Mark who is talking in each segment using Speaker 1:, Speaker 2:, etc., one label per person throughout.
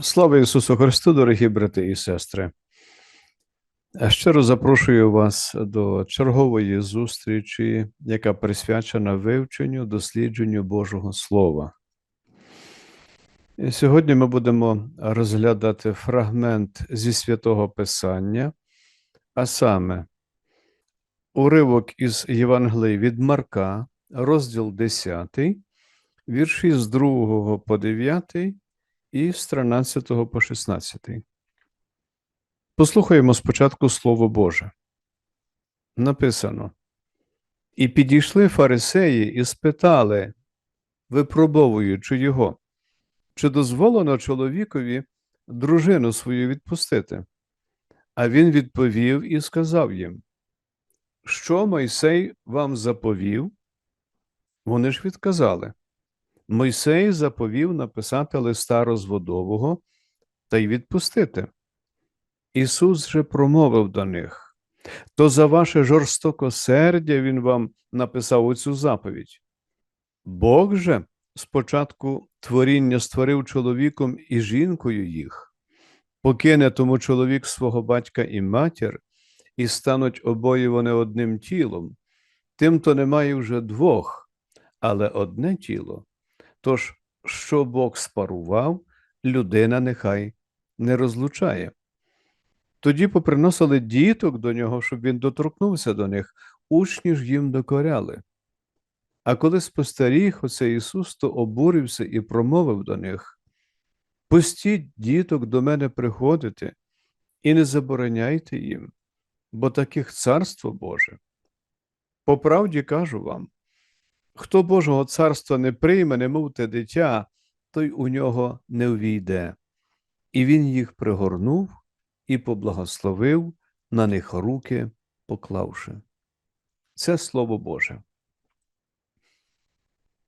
Speaker 1: Слава Ісусу Христу, дорогі брати і сестри. Щиро запрошую вас до чергової зустрічі, яка присвячена вивченню, дослідженню Божого Слова. І сьогодні ми будемо розглядати фрагмент зі святого Писання, а саме уривок із Євангелії від Марка, розділ 10, вірші з 2 по 9 і з 13 по 16. Послухаємо спочатку Слово Боже. Написано: І підійшли фарисеї і спитали, випробовуючи його, чи дозволено чоловікові дружину свою відпустити? А він відповів і сказав їм: Що Мойсей вам заповів? Вони ж відказали. Мойсей заповів написати листа розводового та й відпустити. Ісус же промовив до них, то за ваше жорстокосердя Він вам написав оцю заповідь. Бог же спочатку творіння створив чоловіком і жінкою їх, покине тому чоловік свого батька і матір, і стануть обоє вони одним тілом, тим то немає вже двох, але одне тіло. Тож, що Бог спарував, людина нехай не розлучає. Тоді поприносили діток до нього, щоб він доторкнувся до них, учні ж їм докоряли. А коли спостеріг оце Ісус, то обурився і промовив до них: Пустіть діток до мене приходити, і не забороняйте їм, бо таких царство Боже. По правді кажу вам, хто Божого царства не прийме, немов те дитя, той у нього не увійде. І він їх пригорнув і поблагословив на них руки, поклавши. Це Слово Боже.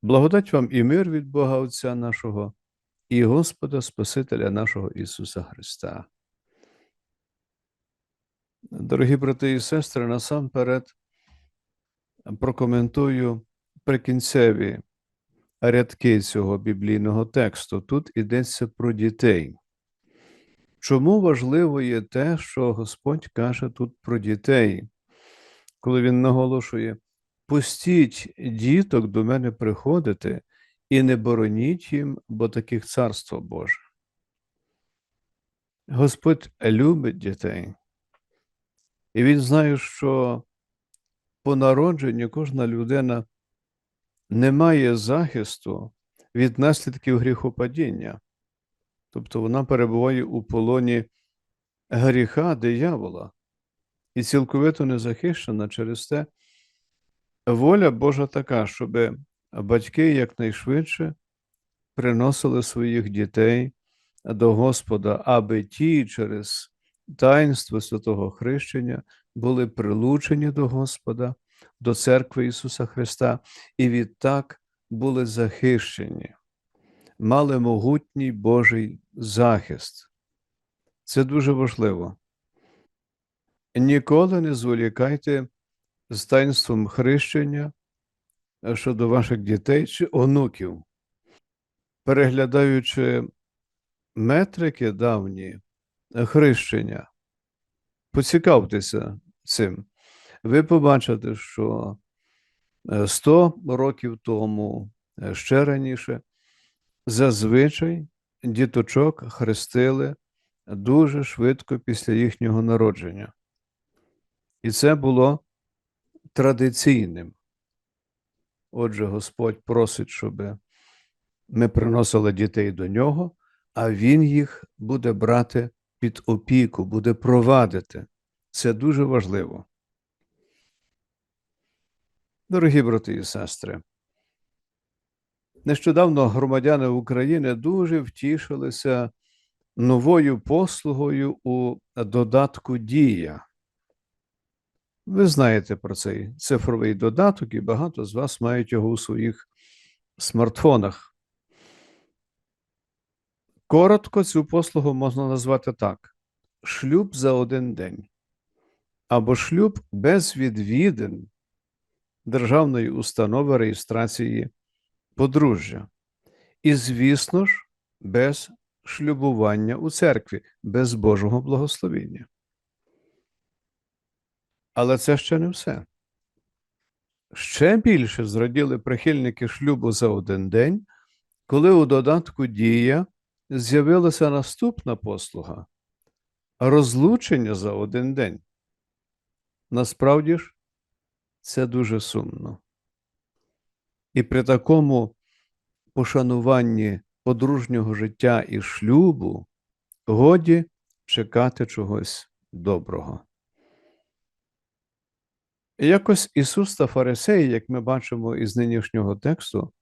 Speaker 1: Благодать вам і мир від Бога Отця нашого і Господа Спасителя нашого Ісуса Христа. Дорогі брати і сестри, насамперед прокоментую прикінцеві рядки цього біблійного тексту. Тут йдеться про дітей. Чому важливо є те, що Господь каже тут про дітей, коли Він наголошує: пустіть діток до мене приходити і не бороніть їм, бо таких царство Боже. Господь любить дітей, і Він знає, що по народженню кожна людина не має захисту від наслідків гріхопадіння. Тобто вона перебуває у полоні гріха диявола і цілковито не захищена через те. Воля Божа така, щоб батьки якнайшвидше приносили своїх дітей до Господа, аби ті через таїнство святого хрещення були прилучені до Господа, до церкви Ісуса Христа, і відтак були захищені мали могутній Божий захист. Це дуже важливо. Ніколи не зволікайте з таїнством хрещення щодо ваших дітей чи онуків, переглядаючи метрики давні хрещення, поцікавтеся цим. Ви побачите, що 100 років тому, ще раніше, Зазвичай діточок хрестили дуже швидко після їхнього народження. І це було традиційним. Отже, Господь просить, щоб ми приносили дітей до нього, а Він їх буде брати під опіку, буде провадити. Це дуже важливо. Дорогі брати і сестри. Нещодавно громадяни України дуже втішилися новою послугою у додатку Дія. Ви знаєте про цей цифровий додаток, і багато з вас мають його у своїх смартфонах. Коротко цю послугу можна назвати так: шлюб за один день або шлюб без відвідин Державної установи реєстрації подружжя. І, звісно ж, без шлюбування у церкві без Божого благословення. Але це ще не все. Ще більше зраділи прихильники шлюбу за один день, коли у додатку дія з'явилася наступна послуга розлучення за один день. Насправді ж, це дуже сумно. І при такому пошануванні подружнього життя і шлюбу годі чекати чогось доброго. Якось Ісус та Фарисеї, як ми бачимо із нинішнього тексту,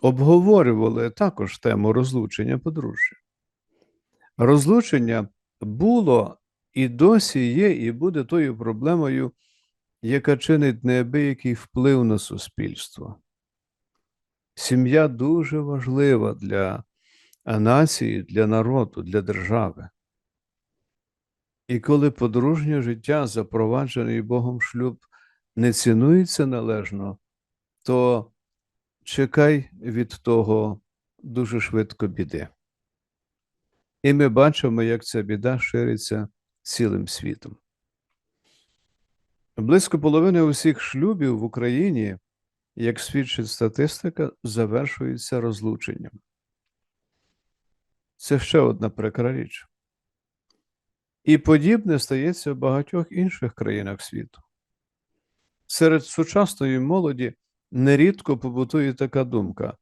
Speaker 1: обговорювали також тему розлучення подружжя. Розлучення було і досі є, і буде тою проблемою, яка чинить неабиякий вплив на суспільство. Сім'я дуже важлива для нації, для народу, для держави. І коли подружнє життя, запроваджений Богом шлюб, не цінується належно, то чекай від того дуже швидко біди. І ми бачимо, як ця біда шириться цілим світом. Близько половини усіх шлюбів в Україні, як свідчить статистика, завершуються розлученням. Це ще одна прикра річ. І подібне стається в багатьох інших країнах світу. Серед сучасної молоді нерідко побутує така думка: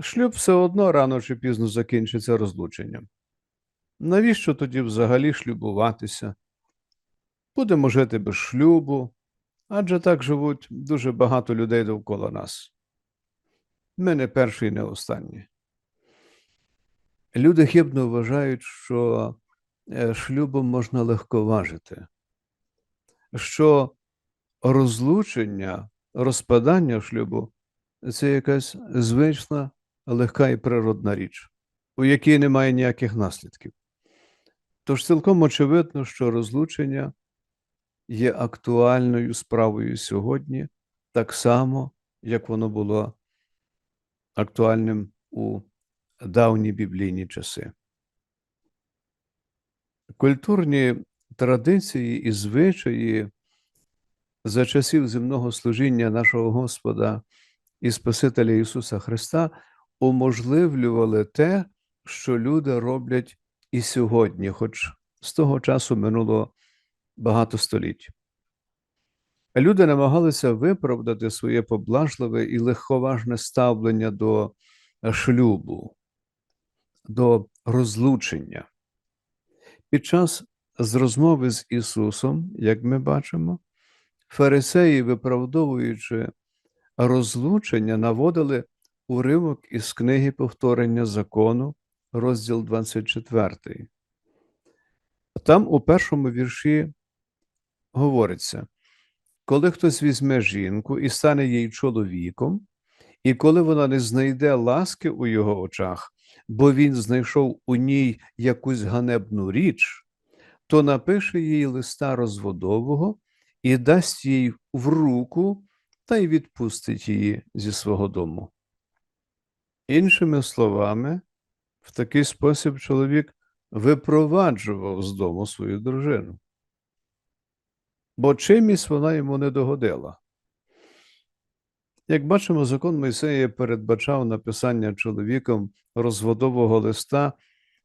Speaker 1: шлюб все одно рано чи пізно закінчиться розлученням. Навіщо тоді взагалі шлюбуватися? Будемо жити без шлюбу, адже так живуть дуже багато людей довкола нас. Ми не перші не останні. Люди хибно вважають, що е, шлюбом можна легковажити, що розлучення, розпадання шлюбу це якась звична, легка і природна річ, у якій немає ніяких наслідків. Тож цілком очевидно, що розлучення є актуальною справою сьогодні, так само, як воно було актуальним у давні біблійні часи. Культурні традиції і звичаї за часів земного служіння нашого Господа і Спасителя Ісуса Христа уможливлювали те, що люди роблять і сьогодні, хоч з того часу минуло багато століть. Люди намагалися виправдати своє поблажливе і легковажне ставлення до шлюбу, до розлучення. Під час з розмови з Ісусом, як ми бачимо, фарисеї, виправдовуючи розлучення, наводили уривок із книги повторення закону, розділ 24. Там у першому вірші говориться: коли хтось візьме жінку і стане їй чоловіком, і коли вона не знайде ласки у його очах, бо він знайшов у ній якусь ганебну річ, то напише їй листа розводового і дасть їй в руку та й відпустить її зі свого дому. Іншими словами, в такий спосіб чоловік випроваджував з дому свою дружину, бо чимось вона йому не догодила. Як бачимо, закон Мойсея передбачав написання чоловіком розводового листа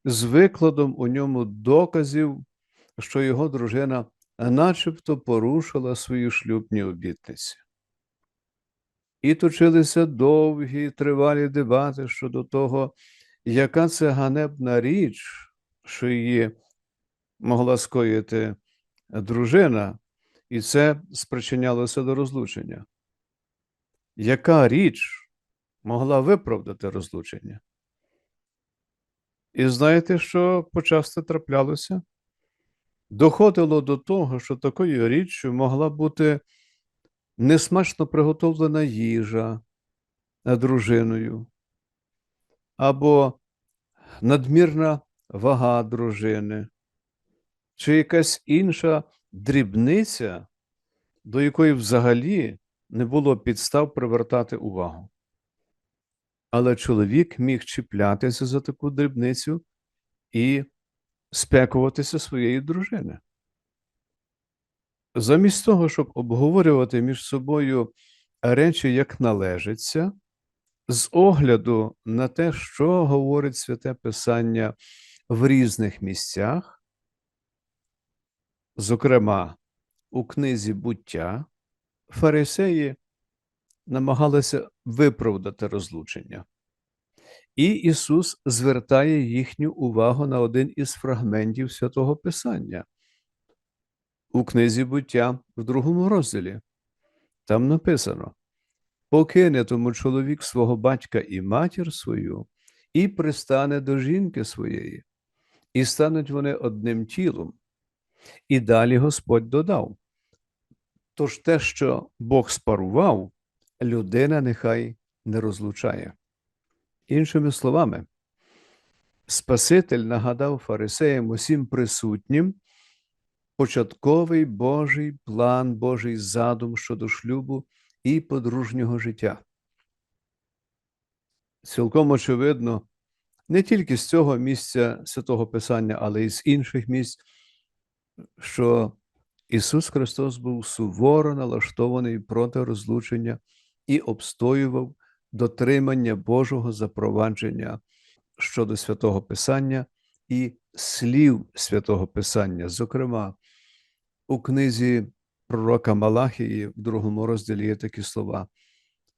Speaker 1: з викладом у ньому доказів, що його дружина начебто порушила свої шлюбні обітниці. І точилися довгі тривалі дебати щодо того, яка це ганебна річ, що її могла скоїти дружина, і це спричинялося до розлучення. Яка річ могла виправдати розлучення? І знаєте, що почасто траплялося? Доходило до того, що такою річчю могла бути несмачно приготовлена їжа дружиною, або надмірна вага дружини, чи якась інша дрібниця, до якої взагалі не було підстав привертати увагу. Але чоловік міг чіплятися за таку дрібницю і спекуватися своєї дружини. Замість того, щоб обговорювати між собою речі, як належиться, з огляду на те, що говорить Святе Писання в різних місцях, зокрема у книзі буття, фарисеї намагалися виправдати розлучення. І Ісус звертає їхню увагу на один із фрагментів святого Писання. У книзі буття в другому розділі. Там написано: покине тому чоловік свого батька і матір свою, і пристане до жінки своєї, і стануть вони одним тілом. І далі Господь додав: Тож те, що Бог спарував, людина нехай не розлучає. Іншими словами, Спаситель нагадав фарисеям усім присутнім початковий Божий план, Божий задум щодо шлюбу і подружнього життя. Цілком очевидно, не тільки з цього місця святого Писання, але й з інших місць, що Ісус Христос був суворо налаштований проти розлучення і обстоював дотримання Божого запровадження щодо святого Писання і слів святого Писання. Зокрема, у книзі пророка Малахії в другому розділі є такі слова: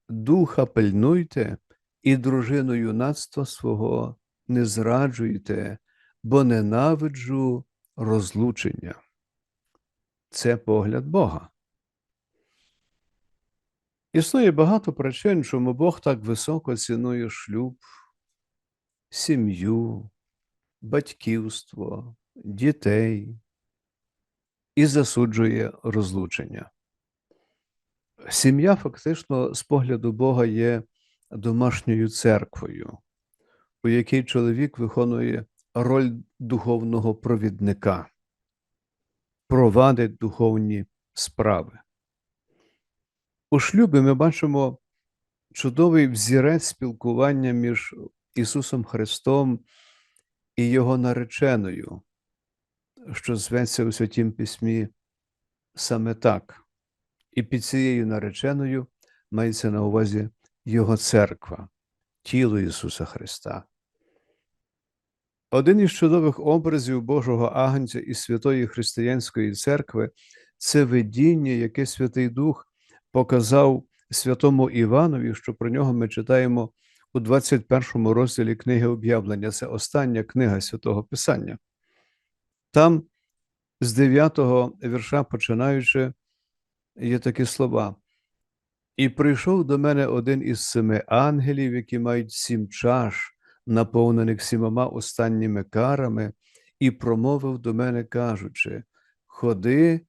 Speaker 1: Духа пильнуйте і дружину юнацтва свого не зраджуйте, бо ненавиджу розлучення. Це погляд Бога. Існує багато причин, чому Бог так високо цінує шлюб, сім'ю, батьківство, дітей і засуджує розлучення. Сім'я фактично з погляду Бога є домашньою церквою, у якій чоловік виконує роль духовного провідника, провадить духовні справи. У шлюбі ми бачимо чудовий взірець спілкування між Ісусом Христом і Його нареченою, що зветься у Святім Письмі саме так. І під цією нареченою мається на увазі Його церква, тіло Ісуса Христа. Один із чудових образів Божого Агнця і Святої Християнської церкви це видіння, яке Святий Дух показав святому Іванові, що про нього ми читаємо у 21 розділі книги об'явлення. Це остання книга святого Писання. Там з 9 вірша починаючи, є такі слова. І прийшов до мене один із семи ангелів, які мають сім чаш, наповнених сімома останніми карами, і промовив до мене, кажучи: Ходи,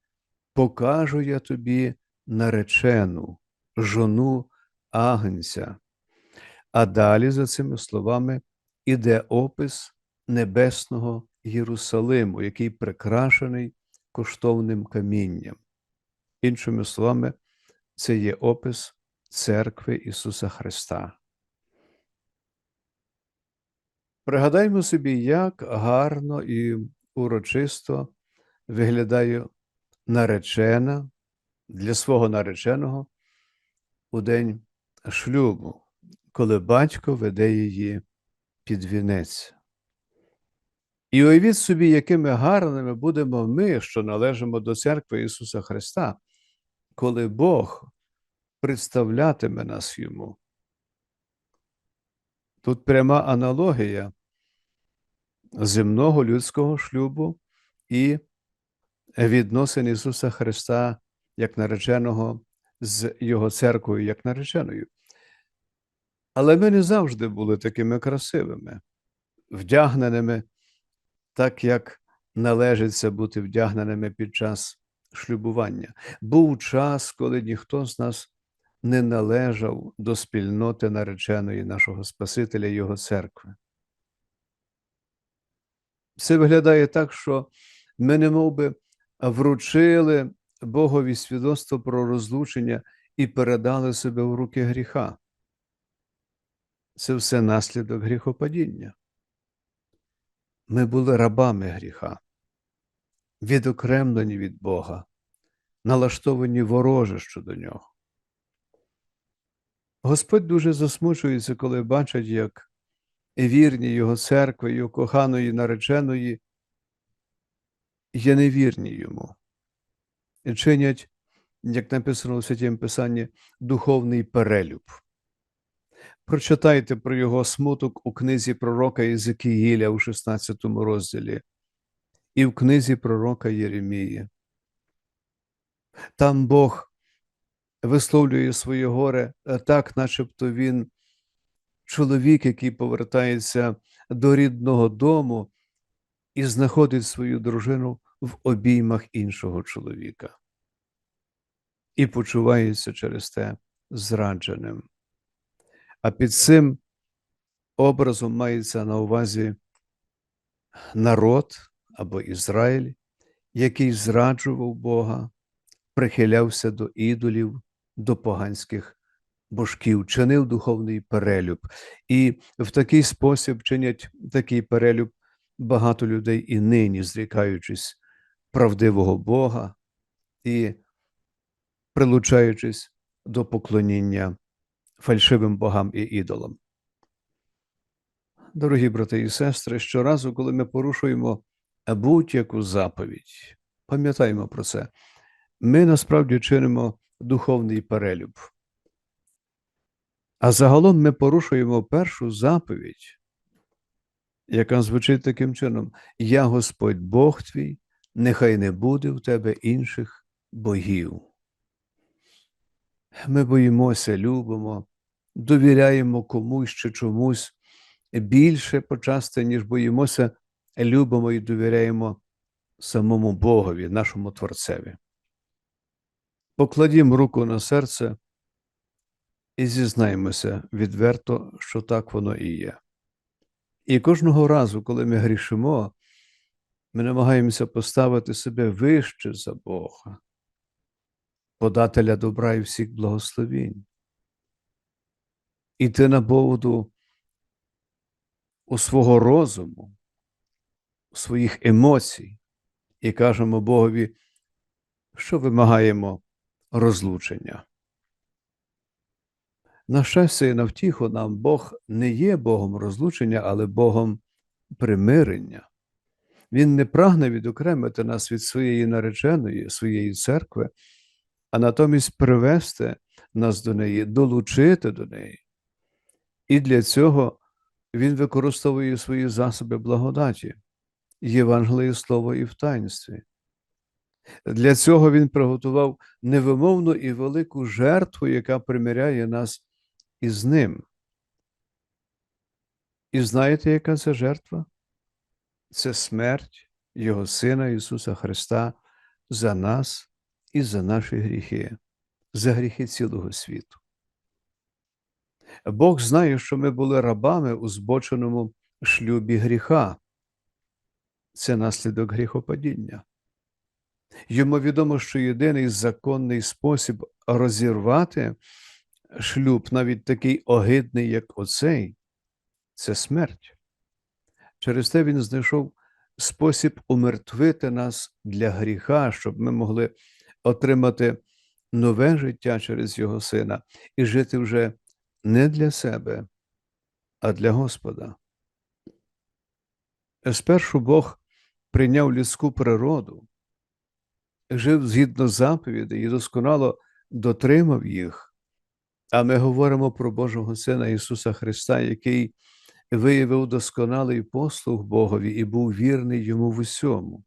Speaker 1: покажу я тобі наречену, жону агнця. А далі за цими словами іде опис небесного Єрусалиму, який прикрашений коштовним камінням. Іншими словами, це є опис церкви Ісуса Христа. Пригадаймо собі, як гарно і урочисто виглядає наречена для свого нареченого у день шлюбу, коли батько веде її під вінець. І уявіть собі, якими гарними будемо ми, що належимо до церкви Ісуса Христа, коли Бог представлятиме нас йому. Тут пряма аналогія земного людського шлюбу і відносин Ісуса Христа як нареченого з Його церквою як нареченою. Але ми не завжди були такими красивими, вдягненими так, як належиться бути вдягненими під час шлюбування. Був час, коли ніхто з нас не належав до спільноти нареченої нашого Спасителя Його церкви. Це виглядає так, що ми не би вручили Богові свідоцтво про розлучення і передали себе в руки гріха. це все наслідок гріхопадіння. Ми були рабами гріха, відокремлені від Бога, налаштовані вороже щодо нього. Господь дуже засмучується, коли бачить, як вірні Його церкви, Його коханої нареченої є невірні йому, і чинять, як написано у Святім Писанні, духовний перелюб. Прочитайте про його смуток у книзі пророка Єзекіїля у 16 розділі і в книзі пророка Єремії. Там Бог висловлює своє горе так, начебто він чоловік, який повертається до рідного дому і знаходить свою дружину в обіймах іншого чоловіка і почувається через те зрадженим. А під цим образом мається на увазі народ або Ізраїль, який зраджував Бога, прихилявся до ідолів, до поганських божків, чинив духовний перелюб. І в такий спосіб чинять такий перелюб багато людей і нині, зрікаючись правдивого Бога і прилучаючись до поклоніння фальшивим богам і ідолам. Дорогі брати і сестри, щоразу, коли ми порушуємо будь-яку заповідь, пам'ятаємо про це, ми насправді чинимо духовний перелюб. А загалом ми порушуємо першу заповідь, яка звучить таким чином: Я Господь Бог твій, нехай не буде в тебе інших богів. Ми боїмося, любимо, довіряємо комусь чи чомусь більше почасти, ніж боїмося, любимо і довіряємо самому Богові, нашому Творцеві. Покладімо руку на серце і зізнаємося відверто, що так воно і є. І кожного разу, коли ми грішимо, ми намагаємося поставити себе вище за Бога, подателя добра і всіх благословінь. Іти на поводу у свого розуму, у своїх емоцій, і кажемо Богові, що вимагаємо розлучення. На щастя і на втіху нам Бог не є Богом розлучення, але Богом примирення. Він не прагне відокремити нас від своєї нареченої, своєї церкви, а натомість привести нас до неї, долучити до неї. І для цього він використовує свої засоби благодаті, Євангеліє Слово і в таїнстві. Для цього він приготував невимовну і велику жертву, яка примиряє нас із ним. І знаєте, яка це жертва? Це смерть Його Сина Ісуса Христа за нас і за наші гріхи, за гріхи цілого світу. Бог знає, що ми були рабами у збоченому шлюбі гріха. Це наслідок гріхопадіння. Йому відомо, що єдиний законний спосіб розірвати шлюб, навіть такий огидний, як оцей, це смерть. Через те він знайшов спосіб умертвити нас для гріха, щоб ми могли отримати нове життя через Його Сина і жити вже не для себе, а для Господа. Спершу Бог прийняв людську природу, жив згідно заповідей і досконало дотримав їх. А ми говоримо про Божого Сина Ісуса Христа, який виявив досконалий послуг Богові і був вірний йому в усьому,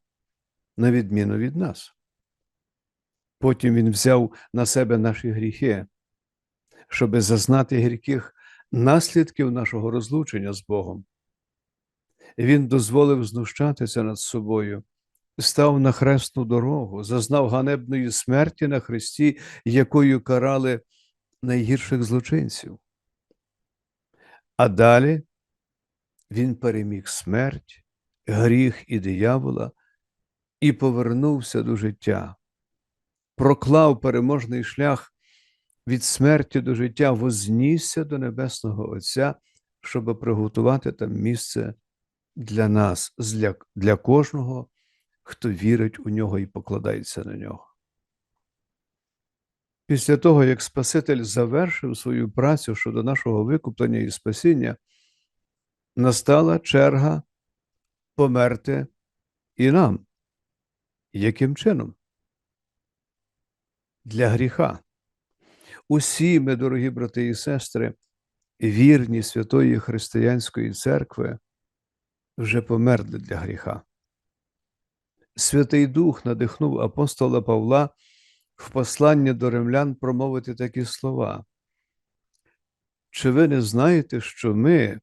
Speaker 1: на відміну від нас. Потім Він взяв на себе наші гріхи, щоби зазнати гірких наслідків нашого розлучення з Богом. Він дозволив знущатися над собою, став на хресну дорогу, зазнав ганебної смерті на хресті, якою карали найгірших злочинців. А далі він переміг смерть, гріх і диявола і повернувся до життя, проклав переможний шлях від смерті до життя, вознісся до Небесного Отця щоб приготувати там місце для нас, для, для кожного, хто вірить у нього і покладається на нього. Після того, як Спаситель завершив свою працю щодо нашого викуплення і спасіння, настала черга померти і нам. Яким чином? Для гріха. Усі ми, дорогі брати і сестри, вірні Святої Християнської Церкви, вже померли для гріха. Святий Дух надихнув апостола Павла в посланні до римлян промовити такі слова. Чи ви не знаєте, що ми,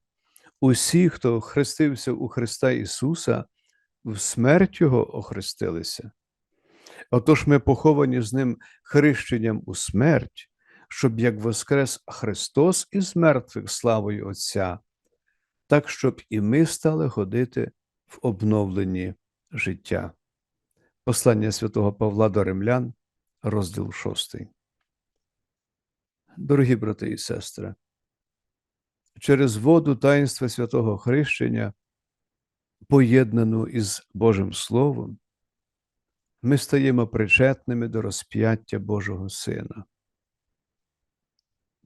Speaker 1: усі, хто хрестився у Христа Ісуса, в смерть Його охрестилися? Отож ми поховані з Ним хрещенням у смерть, щоб як воскрес Христос із мертвих славою Отця, так щоб і ми стали ходити в обновленні життя. Послання святого Павла до Римлян, розділ 6. Дорогі брати і сестри, через воду таїнства святого хрещення, поєднану із Божим Словом, ми стаємо причетними до розп'яття Божого Сина.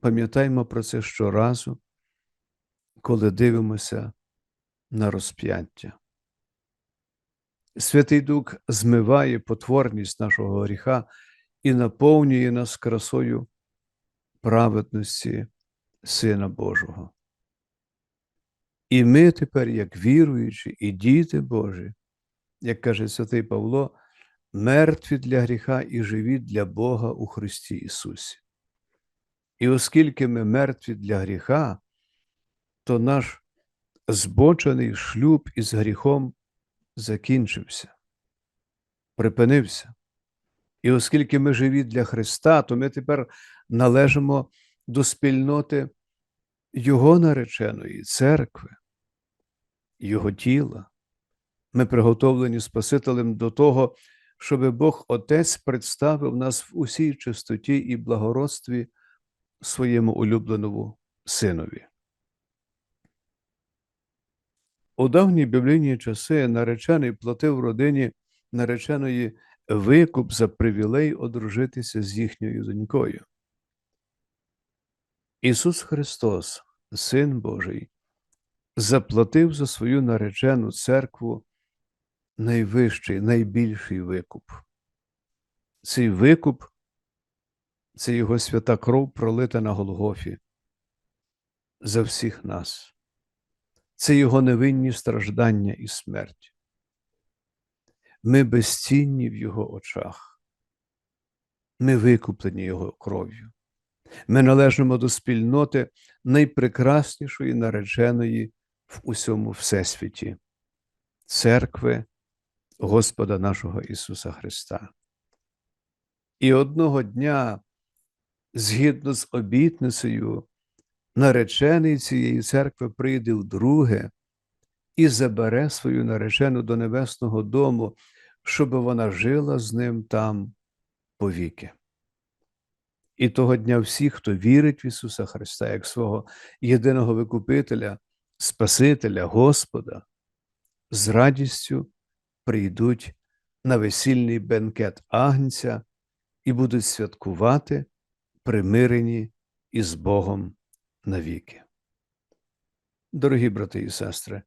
Speaker 1: Пам'ятаємо про це щоразу, коли дивимося на розп'яття. Святий Дух змиває потворність нашого гріха і наповнює нас красою праведності Сина Божого. І ми тепер, як віруючі і діти Божі, як каже святий Павло, мертві для гріха і живі для Бога у Христі Ісусі. І оскільки ми мертві для гріха, то наш збочений шлюб із гріхом закінчився, припинився. І оскільки ми живі для Христа, то ми тепер належимо до спільноти Його нареченої церкви, Його тіла. Ми приготовлені Спасителем до того, щоб Бог Отець представив нас в усій чистоті і благородстві своєму улюбленому синові. У давні біблійні часи наречений платив родині нареченої викуп за привілей одружитися з їхньою донькою. Ісус Христос, Син Божий, заплатив за свою наречену церкву найвищий, найбільший викуп. Цей викуп це Його свята кров пролита на Голгофі за всіх нас. Це Його невинні страждання і смерть. Ми безцінні в Його очах. Ми викуплені Його кров'ю. Ми належимо до спільноти найпрекраснішої нареченої в усьому Всесвіті, церкви Господа нашого Ісуса Христа. І одного дня, згідно з обітницею, наречений цієї церкви прийде вдруге і забере свою наречену до небесного дому, щоб вона жила з ним там повіки. І того дня всі, хто вірить в Ісуса Христа, як свого єдиного Викупителя, Спасителя, Господа, з радістю прийдуть на весільний бенкет Агнця і будуть святкувати примирені із Богом навіки. Дорогі брати і сестри,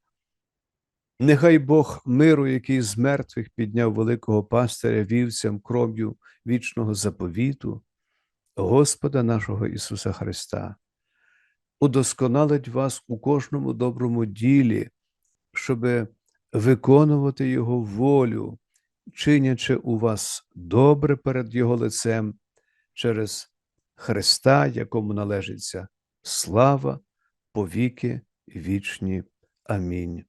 Speaker 1: нехай Бог миру, який з мертвих підняв великого пастиря вівцям кров'ю вічного заповіту, Господа нашого Ісуса Христа, удосконалить вас у кожному доброму ділі, щоби виконувати Його волю, чинячи у вас добре перед Його лицем через Христа, якому належиться слава, повіки вічні. Амінь.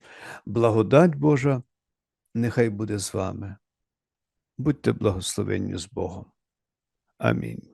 Speaker 1: Благодать Божа, нехай буде з вами. Будьте благословенні з Богом. Амінь.